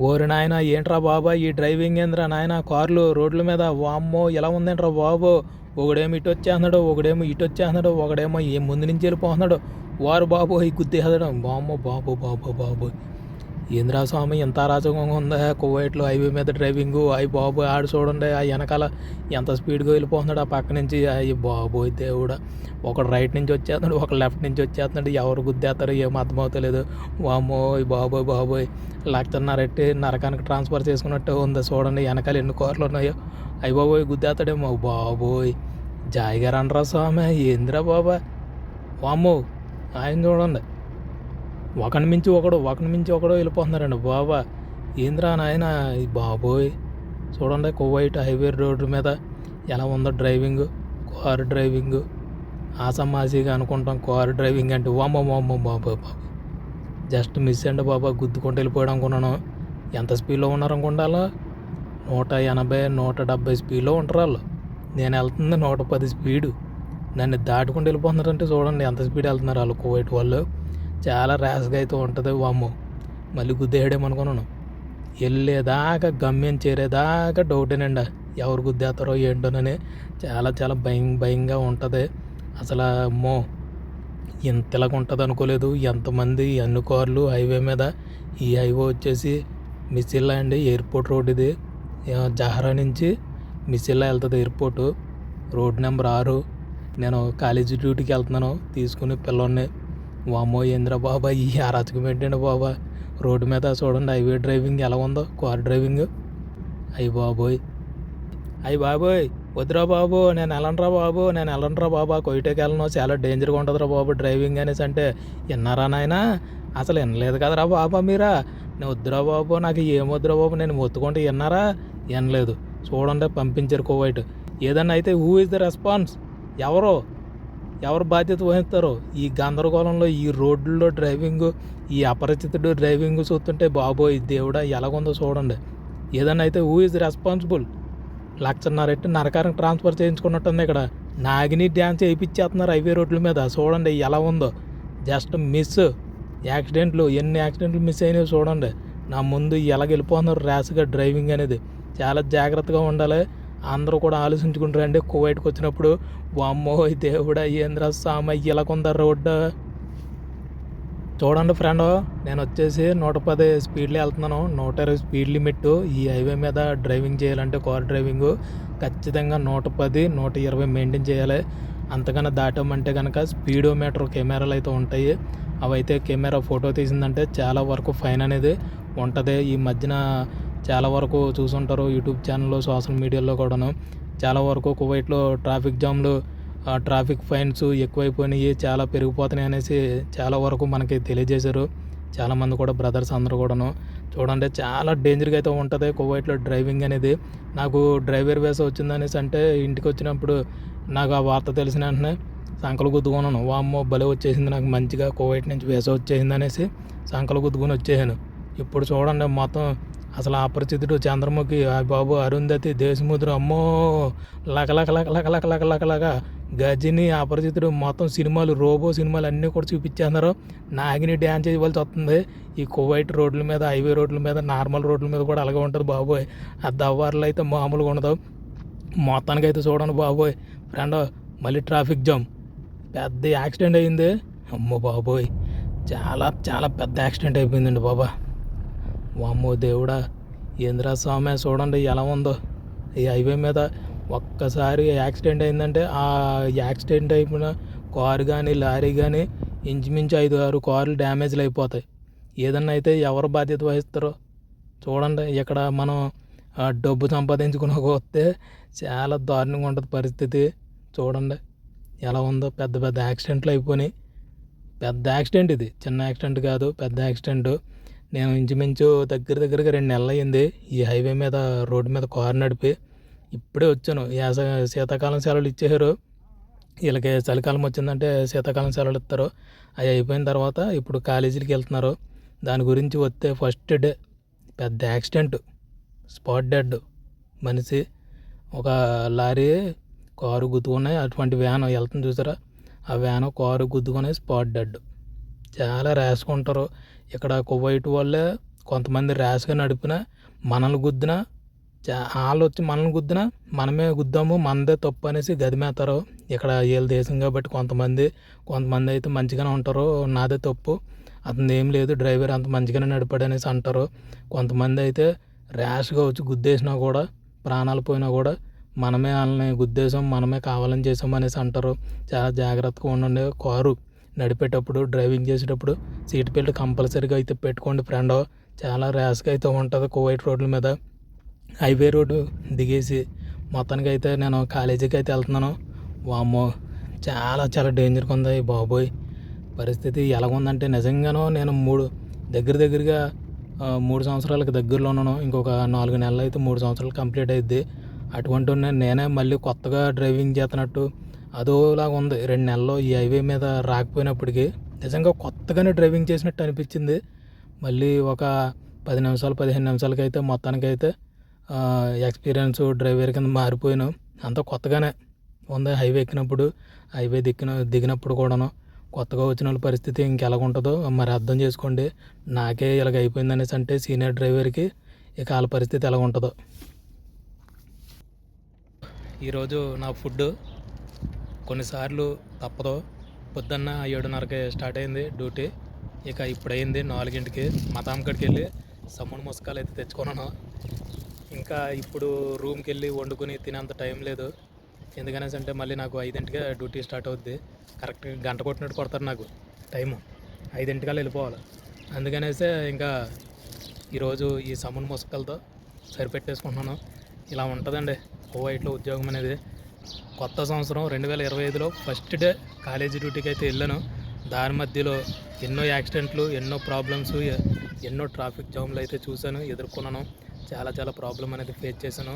ఓరి నాయన ఏంట్రా బాబా ఈ డ్రైవింగ్ ఏంద్రా నాయన? కార్లు రోడ్ల మీద వామ్మో ఎలా ఉందేంట్రా బాబు? ఒకడేమో ఇటు వచ్చేస్తున్నాడు ఒకడేమో ఇటు వచ్చేస్తున్నాడు ఒకడేమో ఏ ముందు నుంచి వెళ్ళిపోతున్నాడు. వారు బాబు ఈ గుద్దేస్తాడు బామ్మో బాబు బాబో బాబో ఏంద్రా స్వామి ఎంత అరాచకంగా ఉందా? కువైట్లో హైవే మీద డ్రైవింగ్ అయ్యి బాబు ఆడు చూడండి ఆ వెనకాల ఎంత స్పీడ్గా వెళ్ళిపోతున్నాడు ఆ పక్క నుంచి. అయ్యి బాబోయ్ దేవుడా ఒకడు రైట్ నుంచి వచ్చేస్తున్నాడు ఒక లెఫ్ట్ నుంచి వచ్చేస్తున్నాడు. ఎవరు గుద్దేస్తారో ఏం అర్థమవుతలేదు. వామ్మోయ్ బాబోయ్ బాబోయ్. లక్షన్నరెట్టి నరకానికి ట్రాన్స్ఫర్ చేసుకున్నట్టు ఉంది చూడండి వెనకాల ఎన్ని కార్లు ఉన్నాయో. అయ్యి బాబోయ్ గుద్దేస్తాడేమో బాబోయ్. జాయిగారు అనరా స్వామి ఏందిరా బాబా? వామ్మో ఆయన చూడండి. ఒకని మించి ఒకడు ఒకని మించి ఒకడు వెళ్ళిపోతున్నారండి. బాబా ఏంద్రా నాయన బాబోయ్. చూడండి కువైట్ హైవే రోడ్డు మీద ఎలా ఉందో డ్రైవింగ్ కారు డ్రైవింగ్. ఆసమాసిగా అనుకుంటాం కారు డ్రైవింగ్ అంటే వామ్మ వామ్మ బాబా బాబు జస్ట్ మిస్ అండి బాబా గుద్దుకుంటూ వెళ్ళిపోయాడు అనుకున్నాను. ఎంత స్పీడ్లో ఉన్నారనుకుంటా అనుకుంటాలో నూట ఎనభై నూట డెబ్బై స్పీడ్లో ఉంటారు వాళ్ళు. నేను వెళ్తుంది నూట పది స్పీడు. నన్ను దాటుకుంటూ వెళ్ళిపోతున్నారంటే చూడండి ఎంత స్పీడ్ వెళ్తున్నారు వాళ్ళు కువైట్ వాళ్ళు. చాలా ర్యాష్గా అయితే ఉంటుంది. వామ్మో. మళ్ళీ గుద్దేయడేమనుకున్నాను. వెళ్ళేదాకా గమ్యం చేరేదాకా డౌటేనండి ఎవరు గుద్దేస్తారో ఏంటోనని చాలా చాలా భయం భయంగా ఉంటుంది. అసలు అమ్మో ఇంతలాగా ఉంటుంది అనుకోలేదు. ఎంతమంది ఎన్ని కార్లు హైవే మీద ఈ హైవే వచ్చేసి మిసిల్లా అండి ఎయిర్పోర్ట్ రోడ్ ఇది. జహరా నుంచి మిసిల్లా వెళ్తుంది ఎయిర్పోర్టు రోడ్ నెంబర్ ఆరు. నేను కాలేజీ డ్యూటీకి వెళ్తున్నాను. తీసుకుని పిల్లోడిని వామ్మో ఏంద్రా బాబా ఈ అరాచకం ఏంటండి బాబా రోడ్డు మీద చూడండి హైవే డ్రైవింగ్ ఎలా ఉందో కార్ డ్రైవింగ్ అయ్యి బాబోయ్. అయ్యి బాబోయ్ వద్దురా బాబు నేను వెళ్ళనరా బాబు నేను వెళ్ళనరా బాబా కొయిటకి వెళ్ళను చాలా డేంజర్గా ఉంటుందిరా బాబు డ్రైవింగ్ అనేసి అంటే విన్నారా నాయన? అసలు వినలేదు కదరా బాబా మీరా? నేను వద్దురా బాబు నాకు ఏం వద్దురా బాబు నేను మొత్తుకుంటే విన్నారా? వినలేదు. చూడండి పంపించారు కోవైట్ ఏదన్నా అయితే హూ ఇస్ ద రెస్పాన్స్ ఎవరో? ఎవరు బాధ్యత వహిస్తారో? ఈ గందరగోళంలో ఈ రోడ్లలో డ్రైవింగ్ ఈ అపరిచితుడు డ్రైవింగ్ చూస్తుంటే బాబోయ్ దేవుడా ఎలాగుందో చూడండి. ఏదన్నా అయితే హూ ఇస్ రెస్పాన్సిబుల్ లక్షన్నరెట్టి నరకారం ట్రాన్స్ఫర్ చేయించుకున్నట్టుంది ఇక్కడ. నాగిని డ్యాన్స్ వేయించేస్తున్నారు హైవే రోడ్ల మీద. చూడండి ఎలా ఉందో. Just miss. యాక్సిడెంట్లు ఎన్ని యాక్సిడెంట్లు మిస్ అయినాయో చూడండి. నా ముందు ఎలా వెళ్ళిపోతున్నారు ర్యాష్గా డ్రైవింగ్ అనేది. చాలా జాగ్రత్తగా ఉండాలి. అందరూ కూడా ఆలోచించుకుంటారండి కువైట్కి వచ్చినప్పుడు వామ్మో దేవుడా ఏంద్రా సామ ఇలాగుందా రోడ్డు. చూడండి ఫ్రెండ్ నేను వచ్చేసి నూట పది స్పీడ్లో వెళ్తున్నాను. నూట ఇరవై స్పీడ్ లిమిట్. ఈ హైవే మీద డ్రైవింగ్ చేయాలంటే కార్ డ్రైవింగ్. ఖచ్చితంగా నూట పది నూట ఇరవై మెయింటైన్ చేయాలి. అంతకన్నా దాటామంటే కనుక స్పీడోమీటర్ కెమెరాలు అయితే ఉంటాయి. అవైతే కెమెరా ఫోటో తీసిందంటే చాలా వరకు ఫైన్ అనేది ఉంటుంది. ఈ మధ్యన చాలా వరకు చూసుంటారు యూట్యూబ్ ఛానల్లో సోషల్ మీడియాలో కూడాను. చాలా వరకు కువైట్లో ట్రాఫిక్ జామ్లు ట్రాఫిక్ ఫైన్స్ ఎక్కువైపోయినాయి చాలా పెరిగిపోతున్నాయి అనేసి చాలా వరకు మనకి తెలియజేశారు. చాలామంది కూడా బ్రదర్స్ అందరూ కూడాను. చూడండి చాలా డేంజర్గా అయితే ఉంటుంది కువైట్లో డ్రైవింగ్ అనేది. నాకు డ్రైవర్ వేస వచ్చిందనేసి అంటే ఇంటికి వచ్చినప్పుడు నాకు ఆ వార్త తెలిసిన వెంటనే సంకలు గుద్దుకున్నాను వామ్మో భలే వచ్చేసింది నాకు మంచిగా కువైట్ నుంచి వేస వచ్చేసింది అనేసి సంకలు గుద్దుకొని వచ్చేసాను. ఇప్పుడు చూడండి మొత్తం అసలు ఆ పరిస్థితుడు చంద్రముఖి బాబు అరుంధతి దేశముద్రు అమ్మో లక లక లక లకలక గజిని ఆ పరిస్థితుడు మొత్తం సినిమాలు రోబో సినిమాలు అన్నీ కూడా చూపించేస్తున్నారు. నాగిని డ్యాన్స్ ఇవ్వాల్సి వస్తుంది. ఈ కువైట్ రోడ్ల మీద హైవే రోడ్ల మీద నార్మల్ రోడ్ల మీద కూడా అలాగే ఉంటుంది బాబోయ్. ఆ దవ్వార్లు అయితే మామూలుగా ఉండదు. మొత్తానికి అయితే చూడండి బాబోయ్. ఫ్రెండ్ మళ్ళీ ట్రాఫిక్ జామ్. పెద్ద యాక్సిడెంట్ అయింది. అమ్మో బాబోయ్. చాలా చాలా పెద్ద యాక్సిడెంట్ అయిపోయిందండి బాబా. వామ్మో దేవుడా ఏంద్రా స్వామి చూడండి ఎలా ఉందో. ఈ హైవే మీద ఒక్కసారి యాక్సిడెంట్ అయిందంటే ఆ యాక్సిడెంట్ అయిపోయిన కారు కానీ లారీ కానీ ఇంచుమించు ఐదు ఆరు కార్లు డ్యామేజ్లు అయిపోతాయి. ఏదన్నా అయితే ఎవరు బాధ్యత వహిస్తారో చూడండి ఇక్కడ మనం ఆ, డబ్బు సంపాదించుకుని వస్తే చాలా దారుణంగా ఉంటుంది పరిస్థితి. చూడండి ఎలా ఉందో పెద్ద పెద్ద యాక్సిడెంట్లు అయిపోయినాయి. పెద్ద యాక్సిడెంట్ ఇది చిన్న యాక్సిడెంట్ కాదు పెద్ద యాక్సిడెంట్. నేను ఇంచుమించు దగ్గర దగ్గరగా రెండు నెలలు అయింది ఈ హైవే మీద రోడ్డు మీద కారు నడిపి ఇప్పుడే వచ్చాను. యాస శీతాకాలం సెలవులు ఇచ్చేసారు వీళ్ళకి చలికాలం వచ్చిందంటే శీతాకాలం సెలవులు ఇస్తారు. అవి అయిపోయిన తర్వాత ఇప్పుడు కాలేజీలకి వెళ్తున్నారు. దాని గురించి వస్తే ఫస్ట్ డే పెద్ద యాక్సిడెంట్. Spot dead. మనిషి ఒక లారీ కారు గుద్దుకున్నాయి. అటువంటి వ్యాన్ వెళ్తుంది చూసారా? ఆ వ్యాన్ కారు గుద్దుకున్నాయి. Spot dead. చాలా రాసుకుంటారు ఇక్కడ కువైట్ వాళ్ళే కొంతమంది ర్యాష్గా నడిపిన మనల్ని గుద్దిన చా- వాళ్ళు వచ్చి మనల్ని గుద్దిన మనమే గుద్దాము మనదే తప్పు అనేసి గదిమేస్తారు ఇక్కడ వీళ్ళ దేశం కాబట్టి కొంతమంది కొంతమంది అయితే మంచిగానే ఉంటారు నాదే తప్పు. అతను ఏం లేదు డ్రైవర్ అంత మంచిగానే నడిపాడు అనేసి అంటారు. కొంతమంది అయితే ర్యాష్గా వచ్చి గుద్దేసినా కూడా ప్రాణాలు పోయినా కూడా మనమే వాళ్ళని గుద్దేశాం మనమే కావాలని చేసాం అనేసి అంటారు. చాలా జాగ్రత్తగా ఉండండి కారు. నడిపేటప్పుడు డ్రైవింగ్ చేసేటప్పుడు సీట్ బెల్ట్ కంపల్సరీగా అయితే పెట్టుకోండి ఫ్రెండ్. చాలా ర్యాష్గా అయితే ఉంటుంది కువైట్ రోడ్ల మీద. హైవే రోడ్డు దిగేసి మొత్తానికి అయితే నేను కాలేజీకి అయితే వెళ్తున్నాను. వామ్మో చాలా చాలా డేంజర్గా ఉంది బాబోయ్. పరిస్థితి ఎలాగుందంటే నిజంగానో నేను మూడు దగ్గర దగ్గరగా మూడు సంవత్సరాలకు దగ్గరలో ఉన్నాను. ఇంకొక నాలుగు నెలలు అయితే మూడు సంవత్సరాలు కంప్లీట్ అయింది అటువంటి నేనే మళ్ళీ కొత్తగా డ్రైవింగ్ చేస్తున్నట్టు అదోలాగా ఉంది. రెండు నెలల్లో ఈ హైవే మీద రాకపోయినప్పటికీ నిజంగా కొత్తగానే డ్రైవింగ్ చేసినట్టు అనిపించింది. మళ్ళీ ఒక పది నిమిషాలు పదిహేను నిమిషాలకైతే మొత్తానికైతే ఎక్స్పీరియన్స్ డ్రైవర్ కింద మారిపోయాను. అంతా కొత్తగానే ఉంది హైవే ఎక్కినప్పుడు హైవే దిక్కిన దిగినప్పుడు కూడాను. కొత్తగా వచ్చిన వాళ్ళ పరిస్థితి ఇంకెలాగుంటుందో మరి అర్థం చేసుకోండి. నాకే ఇలాగ అయిపోయింది అనేసి అంటే సీనియర్ డ్రైవర్కి ఇక వాళ్ళ పరిస్థితి ఎలా ఉంటుందో ఈరోజు నా ఫుడ్ కొన్నిసార్లు తప్పదు. పొద్దున్న ఏడున్నరకి స్టార్ట్ అయింది డ్యూటీ. ఇక ఇప్పుడు అయింది నాలుగింటికి తామకడికి వెళ్ళి సమ్ముడు ముసకాలు అయితే తెచ్చుకున్నాను. ఇంకా ఇప్పుడు రూమ్కి వెళ్ళి వండుకొని తినేంత టైం లేదు. ఎందుకనేసి అంటే మళ్ళీ నాకు ఐదింటికే డ్యూటీ స్టార్ట్ అవుద్ది. కరెక్ట్గా గంట కొట్టినట్టు కొడతారు నాకు టైము. ఐదింటికల్లా వెళ్ళిపోవాలి. అందుకనేసే ఇంకా ఈరోజు ఈ సమున్ ముసకలతో సరిపెట్టేసుకుంటున్నాను. ఇలా ఉంటుందండి. కువైట్లో ఉద్యోగం అనేది. కొత్త సంవత్సరం రెండు వేల ఇరవై ఐదులో ఫస్ట్ డే కాలేజీ డ్యూటీకి అయితే వెళ్ళాను. దారి మధ్యలో ఎన్నో యాక్సిడెంట్లు ఎన్నో ప్రాబ్లమ్స్ ఎన్నో ట్రాఫిక్ జామ్లు అయితే చూశాను ఎదుర్కొన్నాను. చాలా చాలా ప్రాబ్లం అనేది ఫేస్ చేశాను.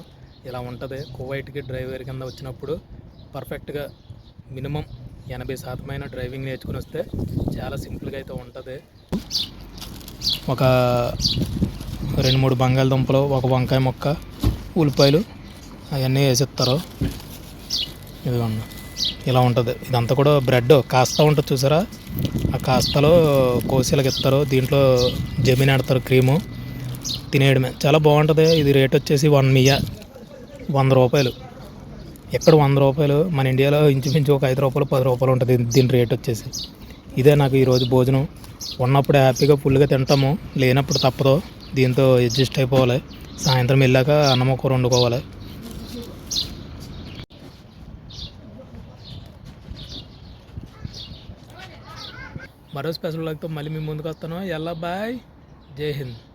ఇలా ఉంటుంది. కువైట్కి డ్రైవర్ కింద వచ్చినప్పుడు పర్ఫెక్ట్గా మినిమం ఎనభై శాతమైన డ్రైవింగ్ నేర్చుకుని వస్తే చాలా సింపుల్గా అయితే ఉంటుంది. ఒక రెండు మూడు బంగాళదుంపలు ఒక వంకాయ మొక్క ఉల్లిపాయలు అవన్నీ వేసిస్తారు ఇదిగోండి ఇలా ఉంటుంది. ఇదంతా కూడా బ్రెడ్ కాస్తా ఉంటుంది చూసారా? ఆ కాస్తాలో కోసీలకు ఇస్తారు. దీంట్లో జమీన్ ఆడతారు క్రీము. తినేయడమే. చాలా బాగుంటుంది. ఇది రేట్ వచ్చేసి వన్ మియా వంద రూపాయలు. ఎక్కడ వంద రూపాయలు? మన ఇండియాలో ఇంచుమించు ఒక ఐదు రూపాయలు పది రూపాయలు ఉంటుంది దీని రేట్ వచ్చేసి. ఇదే నాకు ఈరోజు భోజనం. ఉన్నప్పుడు హ్యాపీగా ఫుల్గా తింటాము. లేనప్పుడు తప్పదు. దీంతో అడ్జస్ట్ అయిపోవాలి. సాయంత్రం వెళ్ళాక అన్నం కూర వండుకోవాలి మరో స్పెషల్ లాగ్తో మళ్ళీ మీ ముందుకు వస్తాను. ఎల్లా బాయ్. జై హింద్.